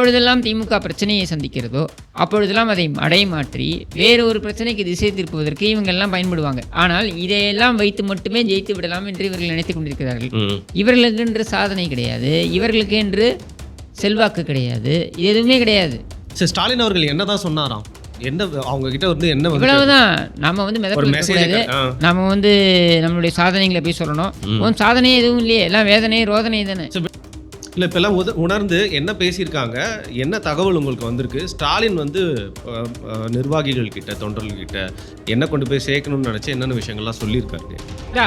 எப்பொழுதெல்லாம் திமுக பிரச்சனையை சந்திக்கிறதோ அப்பொழுதெல்லாம் அதை அடைமாற்றி வேறு ஒரு பிரச்சனைக்கு திசை திருப்புவதற்கு இவங்கெல்லாம் பயன்படுவாங்க. ஆனால் இதையெல்லாம் வைத்து மட்டுமே ஜெயித்து விடலாம் என்று இவர்கள் நினைத்துக் கொண்டிருக்கிறார்கள். இவர்களுக்கு என்று சாதனை கிடையாது. இவர்களுக்கு என்று செல்வாக்கு கிடையாது. இது எதுவுமே கிடையாது. சரி ஸ்டாலின் அவர்கள் என்னதான் சொன்னாராம்? என்ன அவங்க கிட்ட வந்து என்ன வந்து இவ்வளவுதான். நம்ம வந்து ஒரு மிதப்பு மெசேஜ் கூடாது. நம்ம வந்து நம்மளுடைய சாதனைகளை போய் சொல்லணும். உன் சாதனை எதுவும் இல்லையே. எல்லாம் வேதனை ரோதனை தானே. இல்ல இப்ப எல்லாம் உத- உணர்ந்து என்ன பேசியிருக்காங்க என்ன தகவல் உங்களுக்கு வந்திருக்கு? ஸ்டாலின் வந்து நிர்வாகிகள் கிட்ட தொண்டர்கள் கிட்ட என்ன கொண்டு போய் சேர்க்கணும்னு நினைச்சு என்னென்ன விஷயங்கள்லாம் சொல்லியிருக்காரு?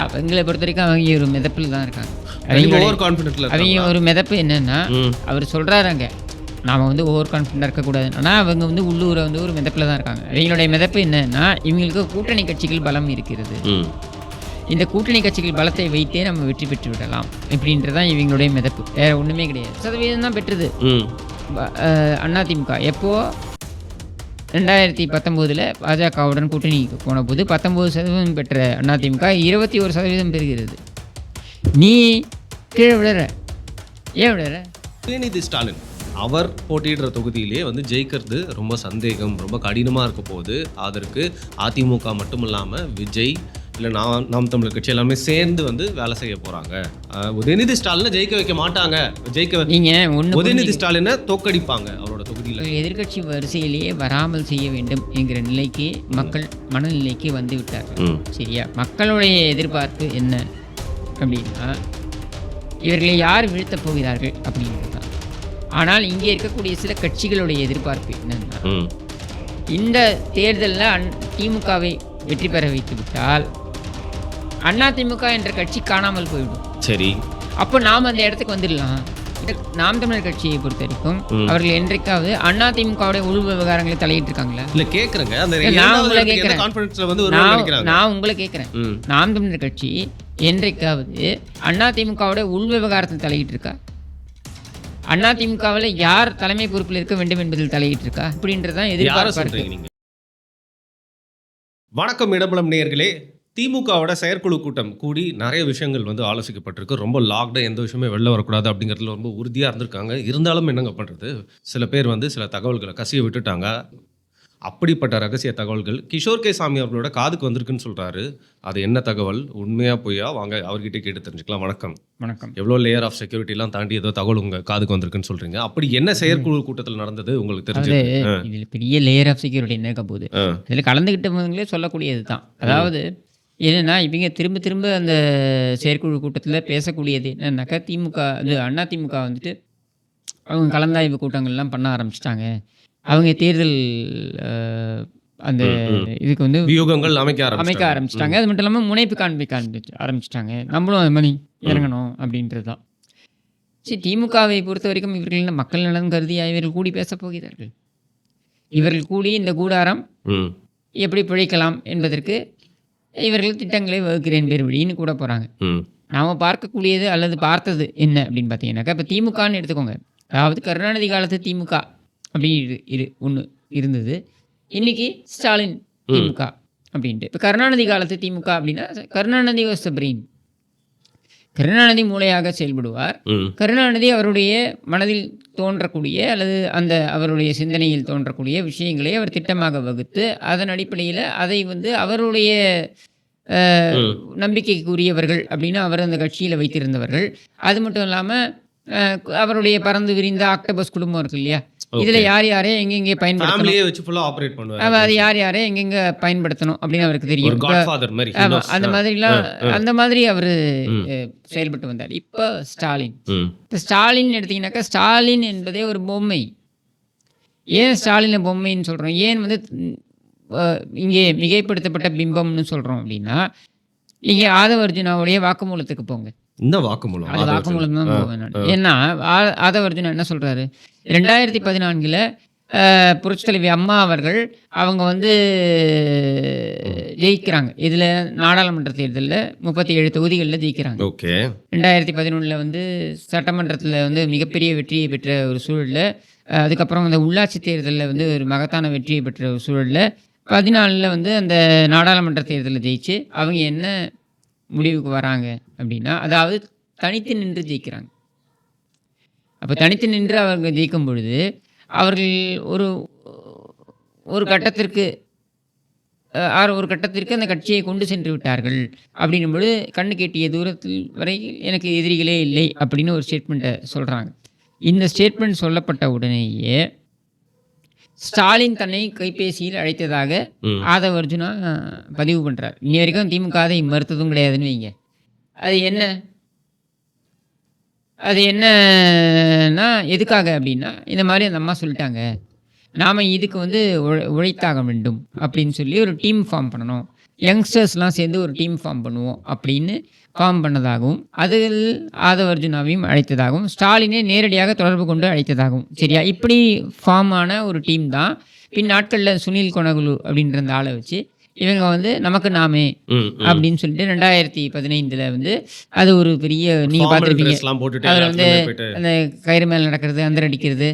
அவங்களை பொறுத்த வரைக்கும் அவங்க ஒரு மிதப்பில் தான் இருக்காங்க. அவங்க ஓவர் கான்பிடென்ட்ல அவங்க ஒரு மிதப்பு என்னன்னா அவர் சொல்கிறாருங்க நாம் வந்து ஓவர் கான்ஃபிடண்டாக இருக்கக்கூடாது ஆனால் அவங்க வந்து உள்ளூரை வந்து ஒரு மிதப்பில் தான் இருக்காங்க. அவங்களுடைய மிதப்பு என்னன்னா இவங்களுக்கு கூட்டணி கட்சிகள் பலம் இருக்கிறது. இந்த கூட்டணி கட்சிகள் பலத்தை வைத்தே நம்ம வெற்றி பெற்று விடலாம் இப்படின்றதான் இவங்களுடைய மிதப்பு. வேற ஒன்றுமே கிடையாது. சதவீதம் தான் பெற்றது. அதிமுக எப்போ? ரெண்டாயிரத்தி பத்தொம்போதில் பாஜகவுடன் கூட்டணிக்கு போன போது பத்தொம்போது சதவீதம் பெற்ற அதிமுக இருபத்தி ஒரு சதவீதம் பெறுகிறது. நீ கீழே விழுற. ஏன் விழுற? உதயநிதி ஸ்டாலின் அவர் போட்டியிடுற தொகுதியிலே வந்து ஜெயிக்கிறது ரொம்ப சந்தேகம் ரொம்ப கடினமாக இருக்க போது அதற்கு அதிமுக மட்டும் இல்லாமல் விஜய் இல்லை நான் நாம் தமிழர் கட்சி எல்லாமே சேர்ந்து வந்து வேலை செய்ய போகிறாங்க உதயநிதி ஸ்டாலினை ஜெயிக்க வைக்க மாட்டாங்க. ஜெயிக்க நீங்கள் உதயநிதி ஸ்டாலினை தோக்கடிப்பாங்க அவரோட தொகுதியில். எதிர்க்கட்சி வரிசையிலேயே வராமல் செய்ய வேண்டும் என்கிற நிலைக்கு மக்கள் மனநிலைக்கு வந்து விட்டார்கள். சரியா? மக்களுடைய எதிர்பார்ப்பு என்ன அப்படின்னா இவர்களை யார் வீழ்த்தப் போகிறார்கள் அப்படின்றது தான். ஆனால் இங்கே இருக்கக்கூடிய சில கட்சிகளுடைய எதிர்பார்ப்பு என்னன்னா இந்த தேர்தலில் அன் திமுகவை வெற்றி பெற வைத்து விட்டால் அதிமுக என்ற கட்சி காணாமல் போய்விடும். சரி. அப்போ நாம் அந்த இடத்துக்கு வந்துடலாம். நாம் தமிழர் கட்சியை பொறுத்த வரைக்கும் அவர்கள் என்றைக்காவது அதிமுகவுடைய உள் விவகாரங்களை தலையிட்டு இருக்காங்களா இல்ல கேக்குறேங்க. நான் இரண்டாவது உங்களை கேக்குறேன். நான் உங்களை. நாம் தமிழர் கட்சி என்றைக்காவது அதிமுகவுடைய உள் விவகாரத்தில் தலையிட்டு இருக்கா அதிமுகவில் யார் தலைமை பொறுப்பில் இருக்க வேண்டும் என்பதில் தலையிட்டு இருக்கா அப்படின்றதான் எதிர்பார்ப்பா சொல்றீங்க இருக்கு நீங்க? வணக்கம் இடம்பலம் நேயர்களே. திமுகவோட செயற்குழு கூட்டம் கூடி நிறைய விஷயங்கள் வந்து ஆலோசிக்கப்பட்டிருக்கு. ரொம்ப லாக்டாக எந்த விஷயமே வெளில வரக்கூடாது அப்படிங்கிறதுல ரொம்ப உறுதியாக இருந்திருக்காங்க. இருந்தாலும் என்னங்க பண்ணுறது சில பேர் வந்து சில தகவல்களை கசிய விட்டுட்டாங்க. அப்படிப்பட்ட ரகசிய தகவல்கள் கிஷோர் கே சாமி அவர்களோட காதுக்கு வந்திருக்குன்னு சொல்றாரு. அது என்ன தகவல்? உண்மையா பொய்யா? வாங்க அவர்கிட்ட கேட்டு தெரிஞ்சுக்கலாம். வணக்கம். வணக்கம். எவ்வளோ லேயர் ஆஃப் செக்யூரிட்டிலாம் தாண்டி ஏதோ தகவல் உங்க காதுக்கு வந்திருக்குன்னு சொல்றீங்க. அப்படி என்ன செயற்குழு கூட்டத்தில் நடந்தது உங்களுக்கு அது தெரிஞ்சது இதில் பெரிய லேயர் ஆஃப் செக்யூரிட்டி என்ன போகுது. இதில் கலந்துக்கிட்டவங்களே சொல்லக்கூடியது தான் அதாவது என்னன்னா இவங்க திரும்ப திரும்ப அந்த செயற்குழு கூட்டத்தில் பேசக்கூடியது என்னன்னாக்கா திமுக இது அண்ணா திமுக வந்துட்டு அவங்க கலந்தாய்வு கூட்டங்கள்லாம் பண்ண ஆரம்பிச்சிட்டாங்க. அவங்க தேர்தல் அந்த இதுக்கு வந்து வியூகங்கள் அமைக்க அமைக்க ஆரம்பிச்சு ஆரம்பிச்சிட்டாங்க அது மட்டும் இல்லாமல் முனைப்பு காண்பிக்க ஆரம்பிச்சு ஆரம்பிச்சிட்டாங்க. நம்மளும் அது மாதிரி இறங்கணும் அப்படின்றது தான். சரி திமுகவை பொறுத்த வரைக்கும் இவர்கள் மக்கள் நலன் கருதி இவர்கள் கூடி பேசப் போகிறார்கள்? இவர்கள் கூடி இந்த கூடாரம் எப்படி பிழைக்கலாம் என்பதற்கு இவர்கள் திட்டங்களை வகுக்கிறேன் பேர் வழின்னு கூட போகிறாங்க நாம் பார்க்கக்கூடியது அல்லது பார்த்தது என்ன அப்படின்னு பார்த்தீங்கன்னாக்கா இப்போ திமுகன்னு எடுத்துக்கோங்க. அதாவது கருணாநிதி காலத்து திமுக அப்படின்னு இரு இரு ஒன்று இருந்தது. இன்னைக்கு ஸ்டாலின் திமுக அப்படின்ட்டு. இப்போ கருணாநிதி காலத்து திமுக அப்படின்னா Karunanidhi was the brain Karunanidhi மூளையாக செயல்படுவார். கருணாநிதி அவருடைய மனதில் தோன்றக்கூடிய அல்லது அந்த அவருடைய சிந்தனையில் தோன்றக்கூடிய விஷயங்களை அவர் திட்டமாக வகுத்து அதன் அடிப்படையில் அதை வந்து அவருடைய நம்பிக்கைக்குரியவர்கள் அப்படின்னு அவர் அந்த கட்சியில் வைத்திருந்தவர்கள். அது மட்டும் இல்லாமல் அவருடைய பறந்து விரிந்த ஆக்டோபஸ் குடும்பம் இருக்கு இல்லையா? இதில் யார் யாரை எங்கெங்கே பயன்படுத்தணும்? வச்சு ஃபுல்லாக ஆப்ரேட் பண்ணுவார். அவ- அது யார் யாரை எங்கெங்கே பயன்படுத்தணும் அப்படின்னு அவருக்கு தெரியும். அந்த மாதிரிலாம் அந்த மாதிரி அவர் செயல்பட்டு வந்தார். இப்போ ஸ்டாலின். இப்போ ஸ்டாலின் எடுத்தீங்கன்னாக்கா ஸ்டாலின் என்பதே ஒரு பொம்மை. ஏன் ஸ்டாலினை பொம்மைன்னு சொல்கிறோம் ஏன் வந்து இங்கே மிகைப்படுத்தப்பட்ட பிம்பம்னு சொல்கிறோம் அப்படின்னா இங்கே ஆதவர்ஜுனாவுடைய வாக்குமூலத்துக்கு போங்க. இந்த வாக்குமூலம். அது வாக்குமூலம் தான் ஏன்னா ஆதவர்ஜுனா என்ன சொல்கிறாரு ரெண்டாயிரத்தி பதினான்கில் புரட்சித் தலைவி அம்மா அவர்கள் அவங்க வந்து ஜெயிக்கிறாங்க. இதில் நாடாளுமன்ற தேர்தலில் முப்பத்தி ஏழு தொகுதிகளில் ஜெயிக்கிறாங்க. ஓகே. ரெண்டாயிரத்தி பதினொன்றில் வந்து சட்டமன்றத்தில் வந்து மிகப்பெரிய வெற்றியை பெற்ற ஒரு சூழலில் அதுக்கப்புறம் அந்த உள்ளாட்சி தேர்தலில் வந்து ஒரு மகத்தான வெற்றியை பெற்ற ஒரு சூழலில் பதினாலில் வந்து அந்த நாடாளுமன்ற தேர்தலில் ஜெயிச்சு அவங்க என்ன முடிவுக்கு வராங்க அப்படின்னா அதாவது தனித்து நின்று ஜெயிக்கிறாங்க. அப்போ தனித்து நின்று அவங்க ஜெயிக்கும் பொழுது அவர்கள் ஒரு ஒரு கட்டத்திற்கு ஆறு ஒரு கட்டத்திற்கு அந்த கட்சியை கொண்டு சென்று விட்டார்கள் அப்படின்னும் பொழுது கண்ணு கேட்டிய தூரத்தில் வரை எனக்கு எதிரிகளே இல்லை அப்படின்னு ஒரு ஸ்டேட்மெண்ட்டை சொல்கிறாங்க இந்த ஸ்டேட்மெண்ட் சொல்லப்பட்ட உடனேயே ஸ்டாலின் தன்னை கைபேசியில் அழைத்ததாக. ஆதவ அர்ஜுனா பதிவு பண்ணுறார் இன்னி வரைக்கும் திமுக அதை மறுத்ததும் கிடையாதுன்னு வைங்க. அது என்ன? அது என்னன்னா எதுக்காக அப்படின்னா இந்த மாதிரி அந்த அம்மா சொல்லிட்டாங்க. நாம் இதுக்கு வந்து உழை- உழைத்தாக வேண்டும் அப்படின்னு சொல்லி ஒரு டீம் ஃபார்ம் பண்ணணும். யங்ஸ்டர்ஸ்லாம் சேர்ந்து ஒரு டீம் ஃபார்ம் பண்ணுவோம் அப்படின்னு ஃபார்ம் பண்ணதாகவும் அதில் ஆதவ அர்ஜுனாவையும் அழைத்ததாகவும் ஸ்டாலினே நேரடியாக தொடர்பு கொண்டு அழைத்ததாகவும். சரியா? இப்படி ஃபார்ம் ஆன ஒரு டீம் தான். பின் நாட்களில் சுனில் கொனகுலு அப்படின்ற அந்த ஆளை வச்சு இவங்க வந்து நமக்கு நாமே. அப்படின்னு சொல்லிட்டு ரெண்டாயிரத்தி பதினைந்தில் வந்து அது ஒரு பெரிய Formal பார்த்துருப்பீங்க. அதில் வந்து அந்த கயிறு மேலே நடக்கிறது அந்தர் அடிக்கிறது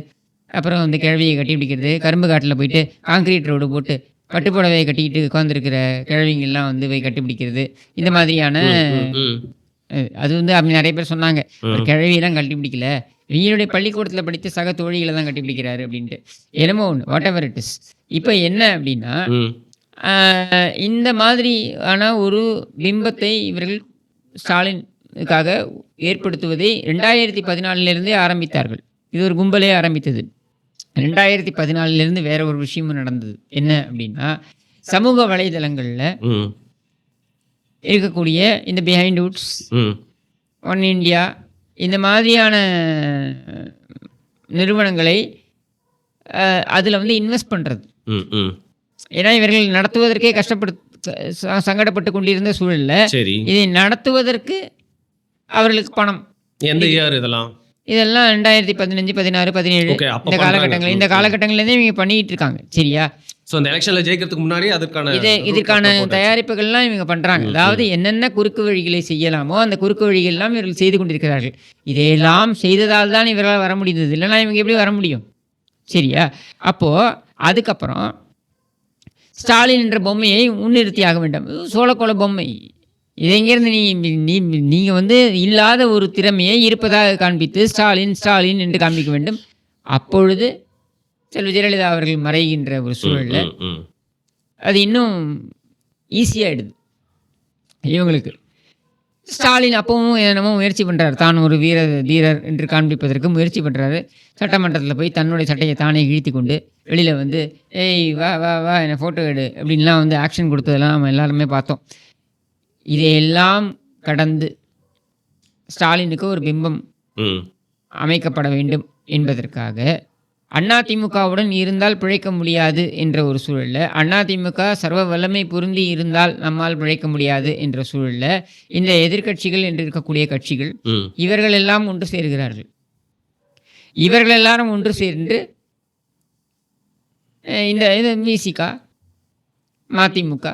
அப்புறம் வந்து கிழவியை கட்டி பிடிக்கிறது கரும்பு காட்டில் போயிட்டு காங்கிரீட் ரோடு போட்டு பட்டுப்புடவையை கட்டிக்கிட்டு உட்காந்துருக்கிற கிழவிங்கெல்லாம் வந்து போய் கட்டி பிடிக்கிறது இந்த மாதிரியான அது வந்து அப்படி நிறைய பேர் சொன்னாங்க. கிழவியெல்லாம் கட்டி பிடிக்கல இவங்களுடைய பள்ளிக்கூடத்தில் படித்த சக தோழிகளை தான் கட்டி பிடிக்கிறாரு அப்படின்ட்டு. என்னமோ ஒன்று வாட் எவர் இட் இஸ் இப்போ என்ன அப்படின்னா இந்த மாதிரியான ஒரு பிம்பத்தை இவர்கள் ஸ்டாலினுக்காக ஏற்படுத்துவதை ரெண்டாயிரத்தி பதினாலிலிருந்தே ஆரம்பித்தார்கள். இது ஒரு கும்பலே ஆரம்பித்தது. ரெண்டாயிரத்தி பதினாலிலிருந்து வேற ஒரு விஷயமும் நடந்தது என்ன அப்படின்னா சமூக வலைதளங்களில். இருக்கக்கூடிய இந்த பிஹைண்ட் வுட்ஸ் ம். ஒன் இந்தியா இந்த மாதிரியான நிறுவனங்களை அதில் வந்து இன்வெஸ்ட் பண்ணுறது ம், ம். ஏன்னா இவர்கள் நடத்துவதற்கே கஷ்டப்படு சங்கடப்பட்டு கொண்டிருந்த சூழல்ல இதை நடத்துவதற்கு அவர்களுக்கு பணம் எந்த இயர் இதெல்லாம் இதெல்லாம் ரெண்டாயிரத்தி பதினஞ்சு பதினாறு பதினேழு இந்த. காலகட்டங்கள் இந்த காலகட்டங்கள்லேருந்தே இவங்க பண்ணிட்டு இருக்காங்க சரியா? ஸோ அந்த எலெக்ஷன்ல ஜெயிக்கிறதுக்கு முன்னாடி அதுக்கான இது இதற்கான. தயாரிப்புகள்லாம் இவங்க பண்றாங்க. அதாவது என்னென்ன குறுக்கு வழிகளை செய்யலாமோ அந்த குறுக்கு வழிகள்லாம் இவர்கள் செய்து கொண்டிருக்கிறார்கள். இதையெல்லாம் செய்ததால் தான் இவர்களால் வர முடிந்தது. இல்லைன்னா இவங்க எப்படி வர முடியும்? சரியா? அப்போ அதுக்கப்புறம் ஸ்டாலின் என்ற பொம்மையை முன்னிறுத்தி ஆக வேண்டும் சோளக்கோள பொம்மை. இது எங்கேருந்து நீ நீ நீங்கள் வந்து இல்லாத ஒரு திறமையை இருப்பதாக காண்பித்து ஸ்டாலின் ஸ்டாலின் என்று காண்பிக்க வேண்டும். அப்பொழுது செல்வி ஜெயலலிதா அவர்கள் மறைகின்ற ஒரு சூழலில். அது இன்னும் ஈஸியாகிடுது இவங்களுக்கு ஸ்டாலின் அப்பவும் என்னமோ முயற்சி பண்ணுறாரு தான் ஒரு வீர தீரர் என்று காண்பிப்பதற்கு முயற்சி பண்ணுறாரு சட்டமன்றத்தில் போய் தன்னுடைய சட்டையை தானே இழுத்தி கொண்டு வெளியில் வந்து ஏய் வா வா வா என்னை ஃபோட்டோ எடு அப்படின்லாம் வந்து ஆக்ஷன் கொடுத்ததெல்லாம் நம்ம எல்லாருமே பார்த்தோம். இதையெல்லாம் கடந்து ஸ்டாலினுக்கு ஒரு பிம்பம். அமைக்கப்பட வேண்டும் என்பதற்காக அதிமுகவுடன் இருந்தால் பிழைக்க முடியாது என்ற ஒரு சூழலில் அதிமுக சர்வ வல்லமை பொருந்தி இருந்தால் நம்மால் பிழைக்க முடியாது என்ற சூழலில் இந்த எதிர்க்கட்சிகள் என்று இருக்கக்கூடிய கட்சிகள். இவர்கள் எல்லாம் ஒன்று சேர்கிறார்கள் இவர்கள் எல்லாரும் ஒன்று சேர்ந்து இந்த இது விசிக மதிமுக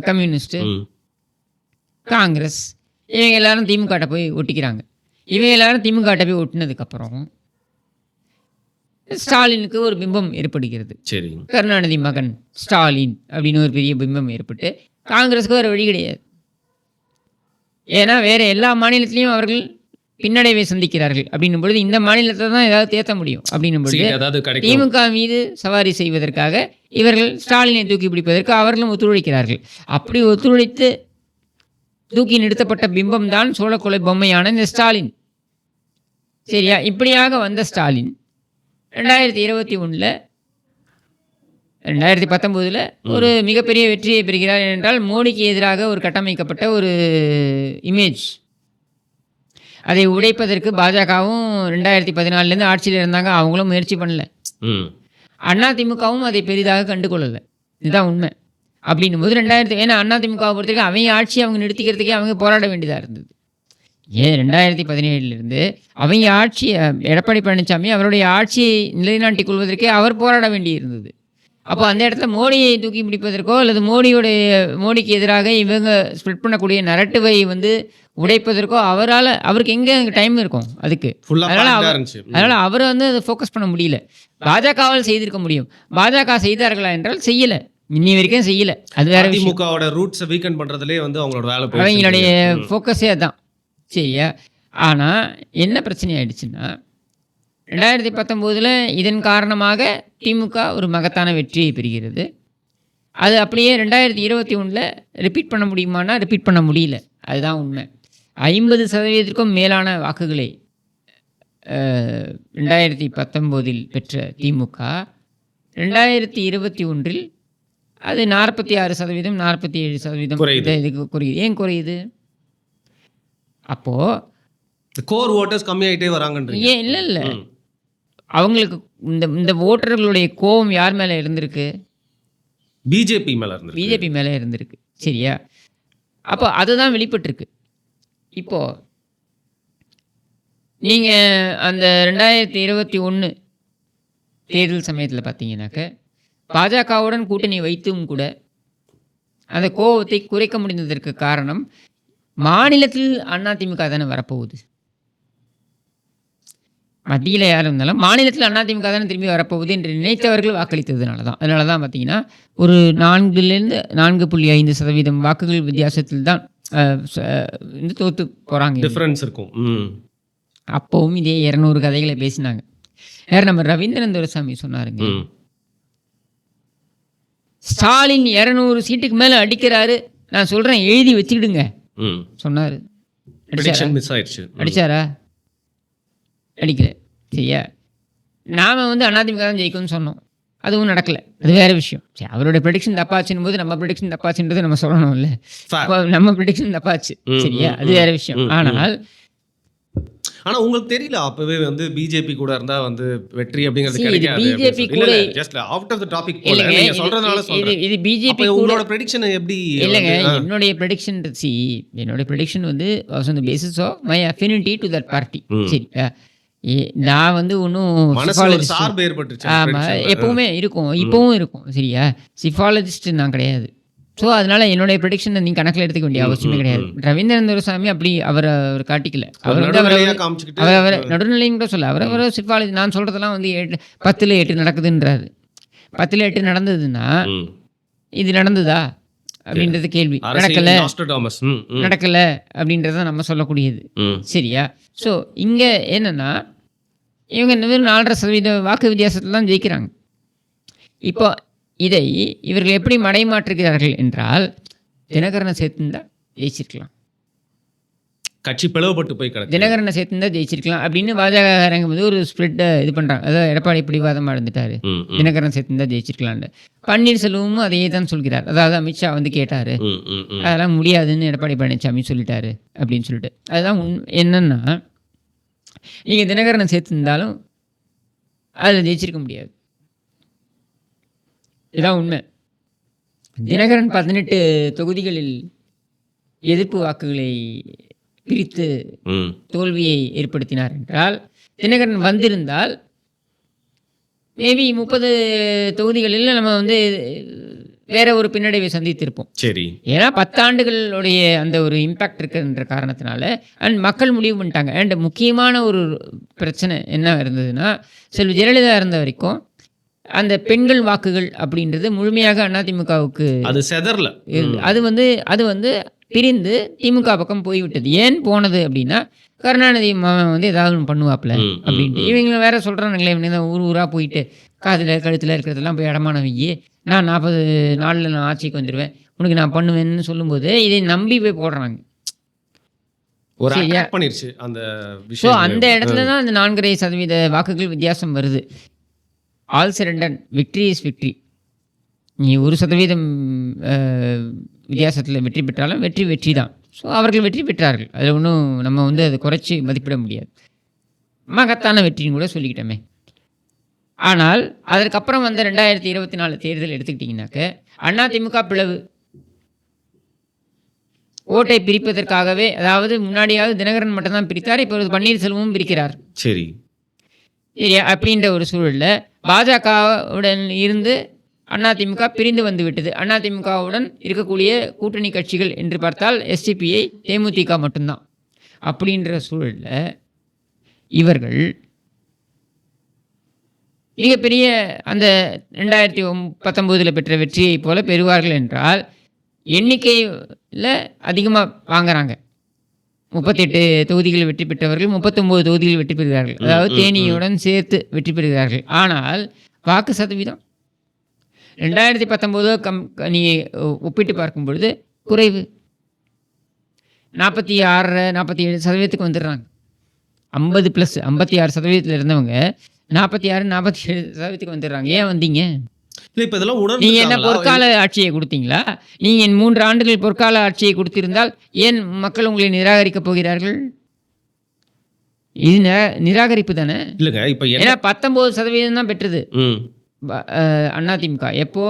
கம்யூனிஸ்ட்டு ம். காங்கிரஸ் இவங்க எல்லாரும் திமுகட்ட போய் ஒட்டிக்கிறாங்க. இவங்க எல்லாரும் திமுகட்ட போய் ஒட்டினதுக்கப்புறம் ஸ்டாலினுக்கு ஒரு பிம்பம் ஏற்படுகிறது. சரி கருணாநிதி மகன் ஸ்டாலின் அப்படின்னு ஒரு பெரிய பிம்பம் ஏற்பட்டு காங்கிரஸுக்கு ஒரு வழி கிடையாது. ஏன்னா வேற எல்லா மாநிலத்திலையும் அவர்கள் பின்னடைவை சந்திக்கிறார்கள் அப்படின்னும் பொழுது இந்த மாநிலத்தை தான் ஏதாவது தேத்த முடியும் அப்படின்னும் பொழுது திமுக மீது சவாரி செய்வதற்காக இவர்கள் ஸ்டாலினை தூக்கி பிடிப்பதற்கு அவர்களும் ஒத்துழைக்கிறார்கள். அப்படி ஒத்துழைத்து தூக்கி நிறுத்தப்பட்ட பிம்பம் தான் சோழக்கொலை பொம்மையான இந்த ஸ்டாலின். சரியா? இப்படியாக வந்த ஸ்டாலின் ரெண்டாயிரத்தி இருபத்தி ஒன்றில் ரெண்டாயிரத்தி பத்தொம்போதில் ஒரு மிகப்பெரிய வெற்றியை பெறுகிறார் என்றால் மோடிக்கு எதிராக ஒரு கட்டமைக்கப்பட்ட ஒரு இமேஜ் அதை உடைப்பதற்கு பாஜகவும் ரெண்டாயிரத்தி பதினாலுலேருந்து ஆட்சியில் இருந்தாங்க. அவங்களும் முயற்சி பண்ணல. ம். அதிமுகவும் அதை பெரிதாக கண்டுகொள்ளலை. இதுதான் உண்மை. அப்படின்னும் போது ரெண்டாயிரத்தி ஏன்னா அதிமுகவை பொறுத்த வரைக்கும் அவங்க ஆட்சி அவங்க நிறுத்திக்கிறதுக்கே அவங்க போராட வேண்டியதாக இருந்தது. ஏன் ரெண்டாயிரத்தி பதினேழுலேருந்து அவங்க ஆட்சி எடப்பாடி பழனிசாமி அவருடைய ஆட்சியை நிலைநாட்டிக் கொள்வதற்கே அவர் போராட வேண்டியிருந்தது. அப்போ அந்த இடத்துல மோடியை தூக்கி பிடிப்பதற்கோ அல்லது மோடியோடைய மோடிக்கு எதிராக இவங்க ஸ்ப்ரெட் பண்ணக்கூடிய நரட்டுவை வந்து உடைப்பதற்கோ அவரால் அவருக்கு எங்கே டைம் இருக்கும் அதுக்கு? அதனால அவர்- அதனால் அவர் வந்து அதை ஃபோக்கஸ் பண்ண முடியல. பாஜகவால் செய்திருக்க முடியும். பாஜக செய்தார்களா என்றால் செய்யலை. இன்னி வரைக்கும் செய்யலை. அது வேற விஷயம். அதிமுகவோட ரூட்ஸை வீக்கெண்ட் பண்றதுலயே வந்து அவங்களோட வேலை. அவங்களுடைய. ஃபோக்கஸே அதான். சரியா? ஆனால் என்ன பிரச்சனை ஆயிடுச்சுன்னா ரெண்டாயிரத்தி பத்தொம்போதில் இதன் காரணமாக திமுக ஒரு மகத்தான வெற்றியை பெறுகிறது. அது அப்படியே ரெண்டாயிரத்தி இருபத்தி ஒன்றில் ரிப்பீட் பண்ண முடியுமானா ரிப்பீட் பண்ண முடியல. அதுதான் உண்மை. ஐம்பது சதவீதத்திற்கும் மேலான வாக்குகளை ரெண்டாயிரத்தி பத்தொம்போதில் பெற்ற திமுக ரெண்டாயிரத்தி இருபத்தி ஒன்றில் அது நாற்பத்தி ஆறு சதவீதம் நாற்பத்தி ஏழு சதவீதம் இதுக்கு குறையுது. ஏன் குறையுது? அப்போது கோர் ஓட்டர்ஸ் கம்மியாயிட்டே வராங்கன்றீங்க. ஏன் இல்லை இல்லை. அவங்களுக்கு இந்த இந்த ஓட்டர்களுடைய கோபம் யார் மேலே இருந்திருக்கு? பிஜேபி மேல இருந்து பிஜேபி மேலே இருந்திருக்கு. சரியா? அப்போ அதுதான் வெளிப்பட்டிருக்கு. இப்போ நீங்கள் அந்த ரெண்டாயிரத்தி இருபத்தி ஒன்று தேர்தல் சமயத்தில் பார்த்தீங்கன்னாக்க பாஜகவுடன் கூட்டணி வைத்தும் கூட அந்த கோபத்தை குறைக்க முடிந்ததற்கு காரணம் மாநிலத்தில் அதிமுக தானே வரப்போகுது. மத்தியில் யார் இருந்தாலும் மாநிலத்தில் அதிமுக தானே திரும்பி வரப்போகுது என்று நினைத்தவர்கள் வாக்களித்ததுனால தான் அதனால தான் பார்த்தீங்கன்னா ஒரு நான்குலேருந்து நான்கு புள்ளி ஐந்து சதவீதம் வாக்குகள் வித்தியாசத்தில் தான் வந்து தோத்து போகிறாங்க டிஃபரன்ஸ் இருக்கும். ம். அப்போவும் இதே இரநூறு கதைகளை பேசினாங்க. யார்? நம்ம ரவீந்திரன் துரைசாமி சொன்னாருங்க ஸ்டாலின் இரநூறு சீட்டுக்கு மேலே அடிக்கிறாரு. நான் சொல்கிறேன் எழுதி வச்சுக்கிடுங்க. ம். சொன்னார். அடிச்சாரா? அடிக்கல சரியா? நாம் வந்து அதிமுக தான் ஜெயிக்கும்னு சொன்னோம். அதுவும் நடக்கல. அது வேற விஷயம். சரி அவரோட ப்ரெடிக்ஷன் தப்பாச்சுன்னு போது நம்ம ப்ரெடிக்ஷன் தப்பாச்சுன்றது நம்ம சொல்லணும்ல. நம்ம ப்ரெடிக்ஷன் தப்பாச்சு. சரியா? அது வேற விஷயம். ஆனால் ஆனா உங்களுக்கு தெரியல அப்பவே வந்து பிஜேபி கூட இருந்தா வந்து வெற்றி அப்படிங்கிறது கிடைக்காது BJP கூட- just out of the topic போல. நீங்க சொல்றதுனால சொல்றேன். இது பிஜேபி உங்களோட ப்ரெடிக்ஷன் எப்படி இல்லைங்க என்னுடைய ப்ரெடிக்ஷன் சி என்னுடைய ப்ரெடிக்ஷன் வந்து was on the basis of my affinity to that party. சரியா நான் வந்து ஒன்றும் சார்பு ஏற்பட்டுச்சு ஆமாம். எப்பவுமே இருக்கும் இப்போவும் இருக்கும் சரியா? சிஃபாலஜிஸ்ட் நான் கிடையாது. ஸோ அதனால என்னுடைய ப்ரெடிக்ஷனை நீ கணக்கில் எடுத்துக்க வேண்டிய அவசியமே கிடையாது. ரவீந்திரன் துரைசாமி அப்படி அவர் அவர் காட்டிக்கல. அவர் வந்து அவர் அவர் அவர் நடுநிலையும் கூட சொல்ல அவர் அவர் சிஃபாலஜி நான் சொல்கிறதெல்லாம் வந்து எட்டு பத்தில் எட்டு நடக்குதுன்றாரு. பத்தில் எட்டு நடந்ததுன்னா. இது நடந்ததா? அப்படின்றது கேள்வி. நடக்கல. நடக்கல அப்படின்றத நம்ம சொல்லக்கூடியது. சரியா? ஸோ இங்கே என்னன்னா இவங்க மாதிரி நாலரை சதவீத வாக்கு வித்தியாசத்தில் தான் ஜெயிக்கிறாங்க. இப்போ இதை இவர்கள் எப்படி மடைமாற்றுகிறார்கள் என்றால் தினகரனை சேர்த்துந்தா ஜெயிச்சிருக்கலாம். கட்சி பிளவுபட்டு போய் கிடக்கு. தினகரனை சேர்த்துந்தா ஜெயிச்சிருக்கலாம் அப்படின்னு பாஜக வந்து ஒரு ஸ்ப்ரெட்டை இது பண்ணுறாங்க அதாவது எடப்பாடி பிடிவாதமாக இருந்துட்டாரு ம், ம், தினகரன் சேர்த்துந்தா ஜெயிச்சிருக்கலான்னு பன்னீர்செல்வமும் அதையே தான் சொல்கிறார். அதாவது அமித்ஷா வந்து கேட்டார். அதெல்லாம் முடியாதுன்னு எடப்பாடி பழனிசாமி சொல்லிட்டாரு அப்படின்னு சொல்லிட்டு. அதுதான் என்னன்னா நீங்கள் தினகரனை சேர்த்துருந்தாலும் அதில் ஜெயிச்சிருக்க முடியாது இதான் உண்மை தினகரன் பதினெட்டு தொகுதிகளில் எதிர்ப்பு வாக்குகளை பிரித்து. தோல்வியை ஏற்படுத்தினார் என்றால் தினகரன் வந்திருந்தால் மேபி முப்பது தொகுதிகளில் நம்ம வந்து வேற ஒரு பின்னடைவை சந்தித்திருப்போம். சரி. ஏன்னா பத்தாண்டுகளுடைய அந்த ஒரு இம்பேக்ட் இருக்குன்ற காரணத்தினால அண்ட் மக்கள் முடிவு பண்ணிட்டாங்க. அண்ட் முக்கியமான ஒரு பிரச்சனை என்ன இருந்ததுன்னா செல்வி ஜெயலலிதா இருந்த வரைக்கும் அந்த பெண்கள் வாக்குகள் அப்படின்றது முழுமையாக அதிமுகவுக்கு அது செதறல. அது வந்து அது வந்து பிரிந்து திமுக பக்கம் போய்விட்டது. ஏன் போனது அப்படின்னா கருணாநிதி மாமன் வந்து ஏதாவது ஒன்று பண்ணுவாப்ல ம், அப்படின்ட்டு. இவங்க வேற சொல்கிறானுங்களே ஊர் ஊராக போயிட்டு காதில் கழுத்தில் இருக்கிறதெல்லாம் போய் இடமான வையி நான் நாற்பது நாளில் நான் ஆட்சிக்கு வந்துடுவேன் உனக்கு நான் பண்ணுவேன்னு சொல்லும்போது இதை நம்பி போய் போடுறாங்க. ஒரு பண்ணிருச்சு அந்த ஸோ அந்த இடத்துல தான் அந்த நான்கரை சதவீத வாக்குகள் வித்தியாசம் வருது. All surrender victory is victory நீ ஒரு சதவீதம் வித்தியாசத்தில் வெற்றி பெற்றாலும் வெற்றி வெற்றி தான் ஸோ அவர்கள் வெற்றி பெற்றார்கள். அதில் ஒன்றும் நம்ம வந்து அதை குறைச்சி மதிப்பிட முடியாது. மகத்தான வெற்றின்னு கூட சொல்லிக்கிட்டோமே. ஆனால் அதற்கப்புறம் வந்த ரெண்டாயிரத்தி இருபத்தி நாலு தேர்தல் எடுத்துக்கிட்டிங்கனாக்க அதிமுக பிளவு. ஓட்டை பிரிப்பதற்காகவே அதாவது முன்னாடியாவது தினகரன் மட்டும்தான் பிரித்தார் இப்பொழுது பன்னீர்செல்வமும் பிரிக்கிறார். சரி. சரியா அப்படின்ற ஒரு சூழலில் பாஜகவுடன் இருந்து அதிமுக பிரிந்து வந்து விட்டது அதிமுகவுடன் இருக்கக்கூடிய கூட்டணி கட்சிகள் என்று பார்த்தால் எஸ்டிபிஐ தேமுதிக மட்டும்தான். அப்படின்ற சூழலில் இவர்கள் மிகப்பெரிய அந்த ரெண்டாயிரத்தி பத்தொம்போதில் பெற்ற வெற்றியை போல பெறுவார்கள் என்றால் எண்ணிக்கையில் அதிகமாக வாங்குறாங்க. முப்பத்தெட்டு தொகுதிகளில் வெற்றி பெற்றவர்கள் முப்பத்தொம்போது தொகுதிகளில் வெற்றி பெறுகிறார்கள். அதாவது தேனியுடன் சேர்த்து வெற்றி பெறுகிறார்கள். ஆனால் வாக்கு சதவீதம் ரெண்டாயிரத்தி பத்தொம்போதோ கம் நீ ஒப்பிட்டு பார்க்கும் பொழுது குறைவு. நாற்பத்தி ஆறு நாற்பத்தி ஏழு சதவீதத்துக்கு வந்துடுறாங்க. ஐம்பது ப்ளஸ் ஐம்பத்தி ஆறு சதவீதத்தில் இருந்தவங்க நாற்பத்தி ஆறு நாற்பத்தி ஏழு சதவீதத்துக்கு வந்துடுறாங்க. ஏன் வந்தீங்க? இல்ல இப்ப இதெல்லாம் நீங்க என்ன உணர்ந்து பொற்கால ஆட்சியை கொடுத்தீங்களா? நீங்க மூன்று ஆண்டுகள் பொற்கால ஆட்சியை கொடுத்திருந்தால் ஏன் மக்கள் உங்களை நிராகரிக்கப் போகிறார்கள்? இது நிராகரிப்பு தானே? இல்லங்க இப்ப என்ன ஏன்னா பத்தொன்பது சதவீதம் தான் பெற்றது. அதிமுக எப்போ?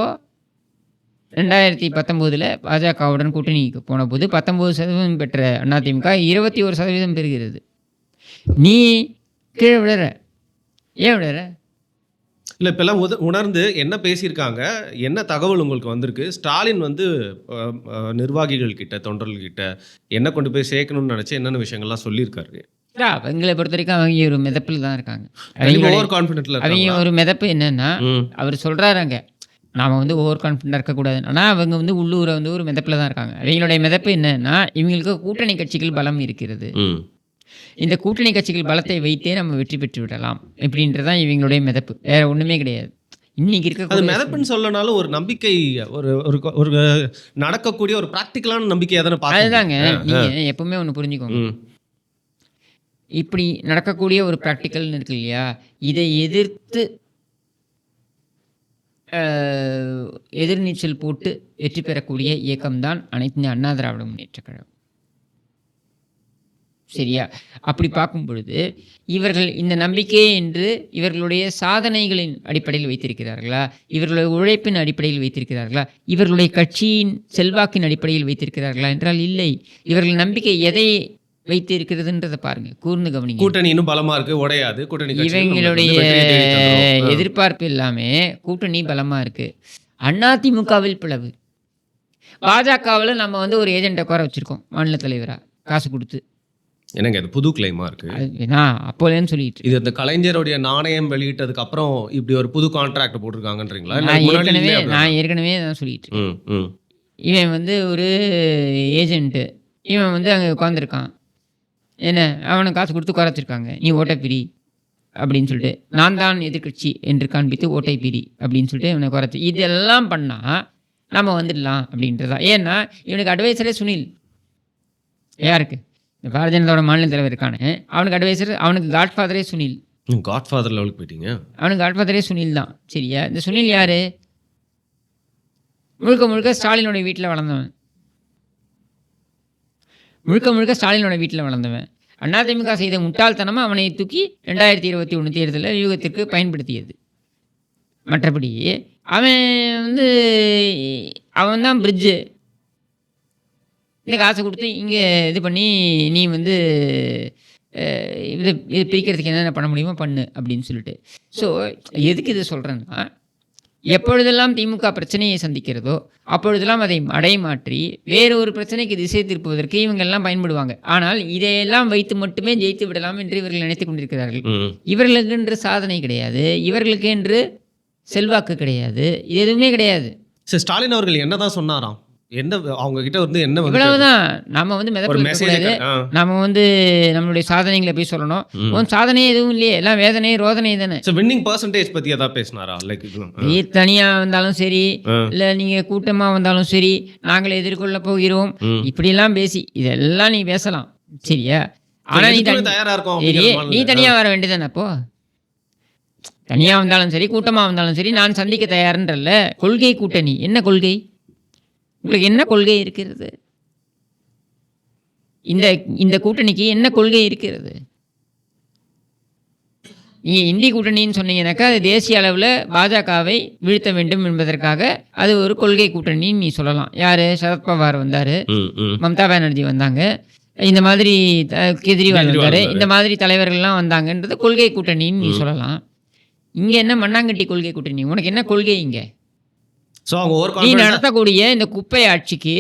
ரெண்டாயிரத்தி பத்தொம்போதில் பாஜகவுடன் கூட்டணிக்கு போன போது பத்தொம்போது சதவீதம் பெற்ற அதிமுக இருபத்தி ஒரு சதவீதம் பெறுகிறது. நீ கீழே விழுற. ஏன் விழுற இல்ல இப்ப எல்லாம் உத- உணர்ந்து என்ன பேசியிருக்காங்க என்ன தகவல் உங்களுக்கு வந்திருக்கு ஸ்டாலின் வந்து நிர்வாகிகள் கிட்ட தொண்டர்கள் கிட்ட என்ன கொண்டு போய் சேர்க்கணும்னு நினைச்சு என்னென்ன விஷயங்கள்லாம் சொல்லியிருக்காரு? அவங்களை பொறுத்த வரைக்கும் அவங்க ஒரு மிதப்பில் தான் இருக்காங்க. ஓவர் கான்பிடென்ட்ல அவங்க ஒரு மிதப்பு என்னன்னா அவர் சொல்கிறாருங்க நாம் வந்து ஓவர் கான்ஃபிடண்டாக இருக்கக்கூடாது ஆனால் அவங்க வந்து உள்ளூரை வந்து ஒரு மிதப்பில் தான் இருக்காங்க. அவங்களுடைய மிதப்பு என்னன்னா இவங்களுக்கு கூட்டணி கட்சிகள் பலம் இருக்கிறது. இந்த கூட்டணி கட்சிகள் பலத்தை வைத்தே நம்ம வெற்றி பெற்று விடலாம் இப்படின்றதான் இவங்களுடைய மிதப்பு. வேற ஒன்றுமே கிடையாது. இன்னைக்கு அது இருக்க மிதப்புன்னு சொல்லனாலும் ஒரு நம்பிக்கை ஒரு ஒரு ஒரு நடக்கக்கூடிய ஒரு ப்ராக்டிக்கலான நம்பிக்கையை தானே அதுதாங்க. நீங்கள் எப்பவுமே ஒன்று புரிஞ்சுக்கோங்க. இப்படி நடக்கக்கூடிய ஒரு ப்ராக்டிக்கல்னு இருக்கு இல்லையா? இதை எதிர்த்து எதிர்நீச்சல் போட்டு வெற்றி பெறக்கூடிய இயக்கம்தான் அனைத்து அண்ணா திராவிட முன்னேற்றக் கழகம். சரியா? அப்படி பார்க்கும் பொழுது இவர்கள் இந்த நம்பிக்கை என்று இவர்களுடைய சாதனைகளின் அடிப்படையில் வைத்திருக்கிறார்களா? இவர்களுடைய உழைப்பின் அடிப்படையில் வைத்திருக்கிறார்களா? இவர்களுடைய கட்சியின் செல்வாக்கின் அடிப்படையில் வைத்திருக்கிறார்களா என்றால் இல்லை. இவர்கள் நம்பிக்கை எதை வைத்து இருக்கிறதுன்றதை பாருங்க கூர்ந்து கவனிங்க. கூட்டணி இன்னும் பலமா இருக்கு உடையாது. கூட்டணி இவங்களுடைய. எதிர்பார்ப்பு எல்லாமே கூட்டணி பலமா இருக்கு. அதிமுகவில் பிளவு. பாஜகவில் நம்ம வந்து ஒரு ஏஜென்ட்டை குறை வச்சிருக்கோம் மாநில தலைவரா. காசு கொடுத்து. என்னங்க இது புது கிளைமா இருக்கு? நான் அப்போலேன்னு சொல்லிட்டு. இது இந்த கலைஞருடைய நாணயம் வெளியிட்டதுக்கு அப்புறம் இப்படி ஒரு புது கான்ட்ராக்ட் போட்டிருக்காங்கன்றீங்களா? நான் ஏற்கனவே? நான் ஏற்கனவே தான் சொல்லிட்டு இவன் வந்து ஒரு ஏஜென்ட்டு இவன் வந்து அங்கே உட்காந்துருக்கான் என்ன அவனுக்கு காசு கொடுத்து குறைச்சிருக்காங்க நீ ஓட்டை பிரி அப்படின்னு சொல்லிட்டு. நான் தான் எதிர்க்கட்சி என்று காண்பித்து ஓட்டை பிரி அப்படின்னு சொல்லிட்டு இவனை குறைச்சி இதெல்லாம் பண்ணால் நம்ம வந்துடலாம் அப்படின்றதா. ஏன்னா இவனுக்கு அட்வைசரே சுனில். யாருக்கு? பாரதிய ஜனதாவோட மாநில தலைவர் இருக்கானே. அவனுக்கு அட்வைசர் அவனுக்கு காட்ஃபாதரே சுனில். காட் ஃபாதர் லெவலுக்கு போயிட்டீங்க? அவனுக்கு காட்ஃபாதரே சுனில் தான். சரியா இந்த சுனில் யாரு? முழுக்க முழுக்க ஸ்டாலினோட வீட்டில் வளர்ந்தவன். முழுக்க முழுக்க ஸ்டாலினோட வீட்டில் வளர்ந்தவன். அதிமுக செய்த முட்டாள்தனமாக அவனை தூக்கி ரெண்டாயிரத்தி இருபத்தி ஒன்று தேர்தலில் யூகத்திற்கு பயன்படுத்தியது. மற்றபடி அவன் வந்து அவன் தான் பிரிட்ஜு இந்த காசை கொடுத்து இங்கே இது பண்ணி நீ வந்து இது இது பிரிக்கிறதுக்கு என்னென்ன பண்ண முடியுமோ பண்ணு அப்படின்னு சொல்லிட்டு. ஸோ எதுக்கு இது சொல்கிறேன்னா எப்பொழுதெல்லாம் திமுக பிரச்சனையை சந்திக்கிறதோ அப்பொழுதெல்லாம் அதை அடைமாற்றி வேறு ஒரு பிரச்சனைக்கு திசை திருப்புவதற்கு இவங்கெல்லாம் பயன்படுவாங்க. ஆனால் இதையெல்லாம் வைத்து மட்டுமே ஜெயித்து விடலாம் என்று இவர்கள் நினைத்துக் கொண்டிருக்கிறார்கள். இவர்களுக்கு என்று சாதனை கிடையாது. இவர்களுக்கு என்று செல்வாக்கு கிடையாது. இது எதுவுமே கிடையாது. ஸ்டாலின் அவர்கள் என்னதான் சொன்னாராம்? என்ன அவங்க கிட்ட வந்து என்ன இவ்வளவுதான் நாம வந்து இருக்கக்கூடாது. நம்ம வந்து நம்மளுடைய சாதனைகளை போய் சொல்லணும். உன் சாதனை எதுவும் இல்லையே. எல்லாம் வேதனை ரோதனை தானே. வின்னிங் பர்சன்டேஜ் பத்தி ஏதாவது பேசினாரா? லைக் நீ தனியா வந்தாலும் சரி. இல்ல நீங்க கூட்டமா வந்தாலும் சரி நாங்கள் எதிர்கொள்ள போகிறோம். ம். இப்படியெல்லாம் பேசி இதெல்லாம் நீ பேசலாம். சரியா? ஆனா நீ தயாரா இருக்கும் நீ. தனியா வர வேண்டியதானே அப்போ? தனியா வந்தாலும் சரி கூட்டமா வந்தாலும் சரி நான் சந்திக்க தயார்ன்றல்ல. கொள்கை கூட்டணி. என்ன கொள்கை? உங்களுக்கு என்ன கொள்கை இருக்கிறது? இந்த இந்த கூட்டணிக்கு என்ன கொள்கை இருக்கிறது? நீங்கள் இந்தி கூட்டணின்னு சொன்னீங்கன்னாக்கா அது தேசிய அளவில் பாஜகவை வீழ்த்த வேண்டும் என்பதற்காக அது ஒரு கொள்கை கூட்டணின்னு நீ சொல்லலாம். யார்? சரத்பவார் வந்தார். மம்தா பானர்ஜி வந்தாங்க. இந்த மாதிரி கெஜ்ரிவால் வந்தாரு. இந்த மாதிரி தலைவர்கள்லாம் வந்தாங்கன்றது கொள்கை கூட்டணின்னு நீ சொல்லலாம். இங்க என்ன மண்ணாங்கட்டி கொள்கை கூட்டணி? உனக்கு என்ன கொள்கை இங்க? So அவங்க ஓவர் நீ நடத்தக்கூடிய இந்த குப்பை ஆட்சிக்கு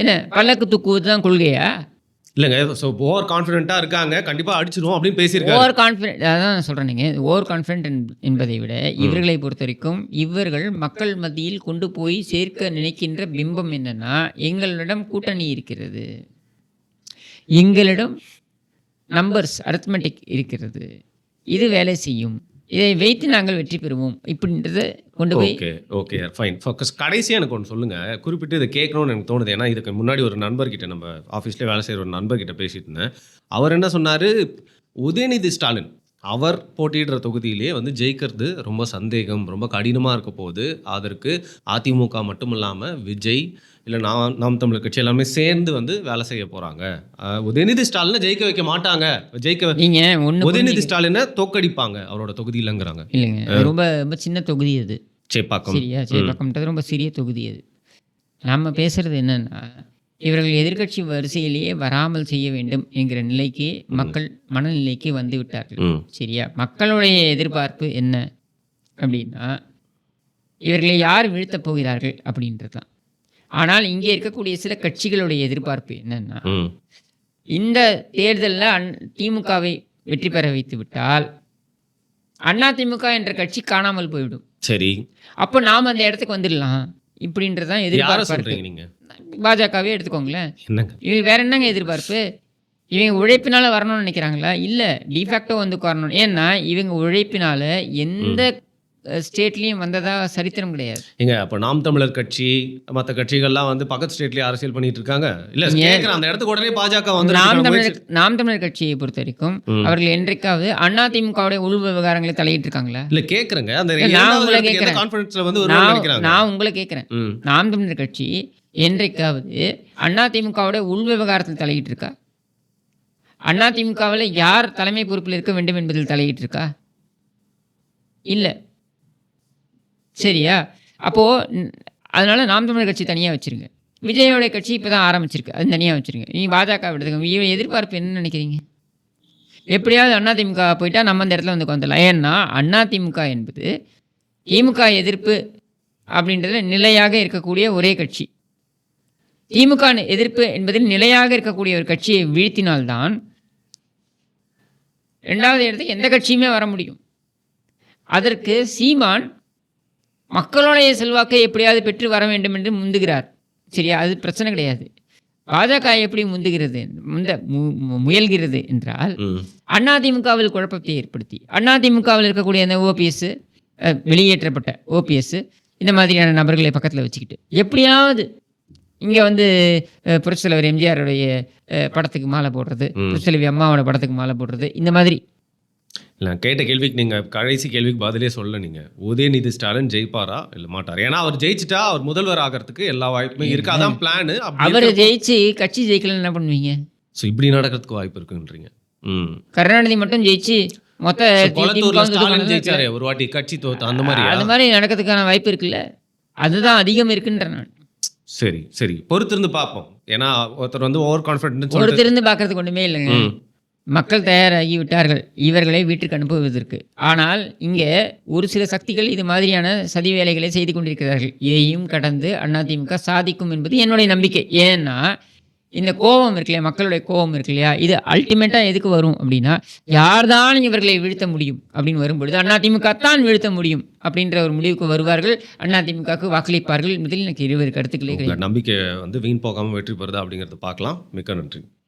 என்ன பல்லக்கு தூக்குவது தான் கொள்கையா? இல்லைங்க ஸோ ஓவர் கான்ஃபிடென்ட்டாக இருக்காங்க. கண்டிப்பாக அடிச்சிருவோம் அப்படின்னு பேசியிருக்காரு. ஓவர் கான்ஃபிடென்ட் அதான் நான் சொல்கிறேன் நீங்கள் ஓவர் கான்ஃபிடென்ட் என்பதை விட இவர்களை பொறுத்த வரைக்கும் இவர்கள் மக்கள் மத்தியில் கொண்டு போய் சேர்க்க நினைக்கின்ற பிம்பம் என்னன்னா எங்களிடம் கூட்டணி இருக்கிறது. எங்களிடம் நம்பர்ஸ் அரித்மெட்டிக் இருக்கிறது. இது வேலை செய்யும். இதை வைத்து நாங்கள் வெற்றி பெறுவோம். இப்படின்றத கொண்டு போய் ஓகே ஓகே ஃபைன் ஃபோக்கஸ் கடைசியாக எனக்கு ஒன்று சொல்லுங்கள் குறிப்பிட்டு இதை கேட்கணும்னு எனக்கு தோணுது. ஏன்னா இதுக்கு முன்னாடி ஒரு நண்பர்கிட்ட நம்ம ஆஃபீஸில் வேலை செய்கிற ஒரு நண்பர்கிட்ட பேசிட்டு இருந்தேன். அவர் என்ன சொன்னார்? உதயநிதி ஸ்டாலின் அவர் போட்டியிடுற தொகுதியிலே வந்து ஜெயிக்கிறது ரொம்ப சந்தேகம் ரொம்ப கடினமாக இருக்க போது அதற்கு அதிமுக மட்டும் இல்லாமல் விஜய் இல்லை நாம் நாம் தமிழர் கட்சி எல்லாமே சேர்ந்து வந்து வேலை செய்ய போகிறாங்க உதயநிதி ஸ்டாலினை ஜெயிக்க வைக்க மாட்டாங்க. ஜெயிக்க நீங்க ஒன்று உதயநிதி ஸ்டாலினை தோக்கடிப்பாங்க அவரோட தொகுதியிலங்கிறாங்க இல்லைங்க அது ரொம்ப ரொம்ப சின்ன தொகுதி அது. சேப்பாக்கம். சரியா சேப்பாக்கம்ன்றது ரொம்ப சிறிய தொகுதி அது. நம்ம பேசுறது என்னன்னா இவர்கள் எதிர்க்கட்சி வரிசையிலேயே வராமல் செய்ய வேண்டும் என்கிற நிலைக்கு மக்கள் மனநிலைக்கு வந்து விட்டார்கள். சரியா? மக்களுடைய எதிர்பார்ப்பு என்ன அப்படின்னா இவர்களை யார் வீழ்த்தப் போகிறார்கள் அப்படின்றது தான் ஆனால் இங்கே இருக்கக்கூடிய சில கட்சிகளுடைய எதிர்பார்ப்பு என்னன்னா இந்த தேர்தலில் திமுகவை வெற்றி பெற வைத்து விட்டால் அதிமுக என்ற கட்சி காணாமல் போய்விடும். சரி. அப்போ நாம் அந்த இடத்துக்கு வந்துடலாம் இப்படின்றது தான் யாரை எதிர்பார்ப்பு. நீங்க? பாஜகவே எடுத்துக்கோங்களேன். இவங்க வேற என்னங்க எதிர்பார்ப்பு? இவங்க உழைப்பினால வரணும்னு நினைக்கிறாங்களா? இல்லை டிஃபேக்டோ வந்து வரணும் ஏன்னா இவங்க உழைப்பினால எந்த ஸ்டேட்லேயும் வந்ததா சரித்திரம் கிடையாது. ஏங்க அப்ப நாம் தமிழர் கட்சி மத்த கட்சிகள்லாம் வந்து பக்கத்து ஸ்டேட்லயே அரசியல் பண்ணிட்டு இருக்காங்க. இல்ல கேக்குறேன் அந்த இடத்துக்கு உடனே பாஜக வந்து நாம் தமிழர் நாம் தமிழர் கட்சியை பொறுத்த வரைக்கும் அவர்கள் என்றைக்காவது அதிமுகவுடைய உள் விவகாரங்களை தலையிட்டு இருக்காங்களா இல்ல கேக்குறேங்க. அந்த நான் உங்களை வந்து வருவாங்க நான் உங்களை கேட்குறேன் நாம் தமிழர் கட்சி என்றைக்காவது அதிமுகவுடைய உள் விவகாரத்தில் தலையிட்டு இருக்கா அதிமுகவில் யார் தலைமை பொறுப்பில் இருக்க வேண்டும் என்பதில் தலையிட்டு இருக்கா இல்லை. சரியா? அப்போது அதனால் நாம் தமிழர் கட்சி தனியாக வச்சுருங்க. விஜயோட கட்சி இப்போ தான் ஆரம்பிச்சிருக்கு. அது தனியாக வச்சுருங்க. நீ பாஜக விடுதுங்க இவன் எதிர்பார்ப்பு என்ன நினைக்கிறீங்க? எப்படியாவது அதிமுக போயிட்டால் நம்ம அந்த இடத்துல வந்து வந்துடலாம் ஏன்னா அதிமுக என்பது திமுக எதிர்ப்பு அப்படின்றதுல நிலையாக இருக்கக்கூடிய ஒரே கட்சி. திமுக எதிர்ப்பு என்பதில் நிலையாக இருக்கக்கூடிய ஒரு கட்சியை வீழ்த்தினால்தான் ரெண்டாவது இடத்துக்கு எந்த கட்சியுமே வர முடியும். அதற்கு சீமான் மக்களுடைய செல்வாக்கை எப்படியாவது பெற்று வர வேண்டும் என்று முந்துகிறார். சரியா? அது பிரச்சனை கிடையாது. பாஜக எப்படி முந்துகிறது? முந்த முயல்கிறது என்றால் அதிமுகவில் குழப்பத்தை ஏற்படுத்தி அதிமுகவில் இருக்கக்கூடிய அந்த ஓபிஎஸ் வெளியேற்றப்பட்ட ஓபிஎஸ் இந்த மாதிரியான நபர்களை பக்கத்தில் வச்சுக்கிட்டு எப்படியாவது இங்கே வந்து அஹ், புரட்சித் தலைவர் எம்ஜிஆருடைய படத்துக்கு மாலை போடுறது புரட்சித் தலைவி அம்மாவோட படத்துக்கு மாலை போடுறது இந்த மாதிரி நான் கேட்ட கேள்விக்கு நீங்க கடைசி கேள்விக்கு பதிலே சொல்ல நீங்க. உதயநிதி ஸ்டாலின் ஜெயிப்பாரா? இல்ல மாட்டாரா? ஏன்னா அவர் ஜெயிச்சிட்டா அவர் முதல்வர் ஆகிறதுக்கு எல்லா வாய்ப்புமே இருக்கு. அதான் பிளான் அவர் ஜெயிச்சு கட்சி ஜெயிக்கலன்னு என்ன பண்ணுவீங்க? ஸோ இப்படி நடக்கிறதுக்கு வாய்ப்பு இருக்குன்றீங்க. ம். கருணாநிதி மட்டும் ஜெயிச்சு மொத்த ஜெயிச்சாரே ஒரு வாட்டி கட்சி தோத்து அந்த மாதிரியா அது மாதிரி நடக்கிறதுக்கான வாய்ப்பு இருக்குல்ல. அதுதான் அதிகம் இருக்குன்ற நான். சரி சரி. பொறுத்திருந்து பார்ப்போம். ஏன்னா ஒருத்தர் வந்து ஓவர் கான்ஃபிடென்ட் சொல்லிட்டு ஒருத்திருந்து பார்க்கறதுக்கு ஒன்றுமே இல்லைங்க. மக்கள் தயாராகி விட்டார்கள் இவர்களை வீட்டுக்கு அனுப்புவதற்கு. ஆனால் இங்கே ஒரு சில சக்திகள் இது மாதிரியான சதி வேலைகளை செய்து கொண்டிருக்கிறார்கள். இதையும் கடந்து அதிமுக சாதிக்கும் என்பது என்னுடைய நம்பிக்கை. ஏன்னா இந்த கோபம் இருக்கு இல்லையா? மக்களுடைய கோபம் இருக்கு இல்லையா? இது அல்டிமேட்டாக எதுக்கு வரும் அப்படின்னா யார்தான் இவர்களை வீழ்த்த முடியும் அப்படின்னு வரும்பொழுது அதிமுக தான் வீழ்த்த முடியும் அப்படின்ற ஒரு முடிவுக்கு வருவார்கள். அதிமுகவுக்கு வாக்களிப்பார்கள். என்பதில் எனக்கு இருவர் கருத்துக்களே நம்பிக்கை வந்து வீண் போகாம வெற்றி பெறுதா அப்படிங்கறத பார்க்கலாம். மிக்க நன்றி.